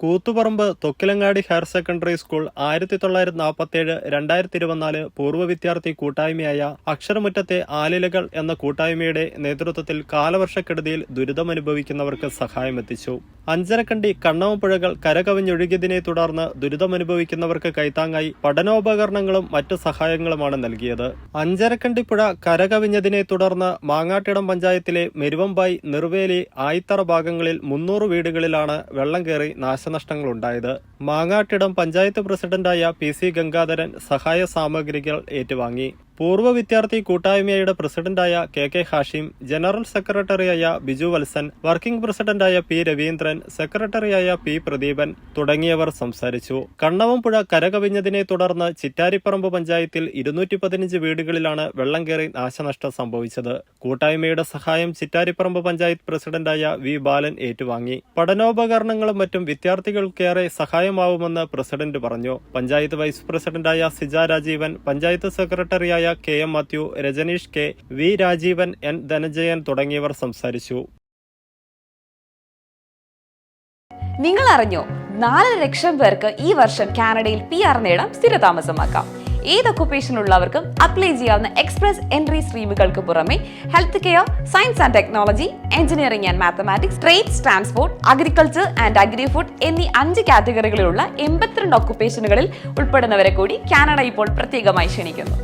Koothuparamba Thokkilangadi higher secondary school ആയിരത്തി തൊള്ളായിരത്തി നാൽപ്പത്തേഴ് രണ്ടായിരത്തി ഇരുപത്തിനാല് പൂർവ വിദ്യാർത്ഥി കൂട്ടായ്മയായ അക്ഷരമുറ്റത്തെ ആലിലകൾ എന്ന കൂട്ടായ്മയുടെ നേതൃത്വത്തിൽ കാലവർഷക്കെടുതിയിൽ ദുരിതമനുഭവിക്കുന്നവർക്ക് സഹായമെത്തിച്ചു. അഞ്ചരക്കണ്ടി കണ്ണവപ്പുഴകൾ കരകവിഞ്ഞൊഴുകിയതിനെ തുടർന്ന് ദുരിതമനുഭവിക്കുന്നവർക്ക് കൈത്താങ്ങായി പഠനോപകരണങ്ങളും മറ്റു സഹായങ്ങളുമാണ് നൽകിയത്. അഞ്ചരക്കണ്ടി പുഴ കരകവിഞ്ഞതിനെ തുടർന്ന് മാങ്ങാട്ടിടം പഞ്ചായത്തിലെ മെരുവമ്പായി നിർവേലി ആയിത്തറ ഭാഗങ്ങളിൽ മുന്നൂറ് വീടുകളിലാണ് വെള്ളം കയറി നാശനഷ്ടങ്ങളുണ്ടായത് മാങ്ങാട്ടിടം പഞ്ചായത്ത് പ്രസിഡന്റായ പി സി ഗംഗാധരൻ സഹായ സാമഗ്രികൾ ഏറ്റുവാങ്ങി. പൂർവ വിദ്യാർത്ഥി കൂട്ടായ്മയുടെ പ്രസിഡന്റായ കെ കെ ഹാഷിം ജനറൽ സെക്രട്ടറിയായ ബിജു വത്സൻ വർക്കിംഗ് പ്രസിഡന്റായ പി രവീന്ദ്രൻ സെക്രട്ടറിയായ പി പ്രദീപൻ തുടങ്ങിയവർ സംസാരിച്ചു. കണ്ണവംപുഴ കരകവിഞ്ഞതിനെ തുടർന്ന് ചിറ്റാരിപ്പറമ്പ് പഞ്ചായത്തിൽ ഇരുന്നൂറ്റി പതിനഞ്ച് വീടുകളിലാണ് വെള്ളം കയറി നാശനഷ്ടം സംഭവിച്ചത്. കൂട്ടായ്മയുടെ സഹായം ചിറ്റാരിപ്പറമ്പ് പഞ്ചായത്ത് പ്രസിഡന്റായ വി ബാലൻ ഏറ്റുവാങ്ങി. പഠനോപകരണങ്ങളും മറ്റും വിദ്യാർത്ഥികൾക്കേറെ സഹായമാവുമെന്ന് പ്രസിഡന്റ് പറഞ്ഞു. പഞ്ചായത്ത് വൈസ് പ്രസിഡന്റായ സിജ രാജീവൻ പഞ്ചായത്ത് സെക്രട്ടറിയായ K M Mathew Rajaneesh K V Rajeevan N Dhanajayan തുടങ്ങിയവർ സംസാരിച്ചു. നിങ്ങൾ അറിഞ്ഞോ? നാല് ലക്ഷം പേർക്ക് ഈ വർഷം കാനഡയിൽ പി ആർ നേടാം സ്ഥിരതാമസമാക്കാം. ഏത് ഒക്കുപേഷൻ ഉള്ളവർക്കും അപ്ലൈ ചെയ്യാവുന്ന എക്സ്പ്രസ് എൻട്രി സ്ട്രീമുകൾക്ക് പുറമെ health care science and technology engineering and mathematics trades transport agriculture and agri food എന്നീ അഞ്ച് കാറ്റഗറികളിലുള്ള എൺപത്തിരണ്ട് ഒക്കുപേഷനുകളിൽ ഉൾപ്പെടുന്നവരെ കൂടി കാനഡ ഇപ്പോൾ പ്രത്യേകമായി ക്ഷണിക്കുന്നു.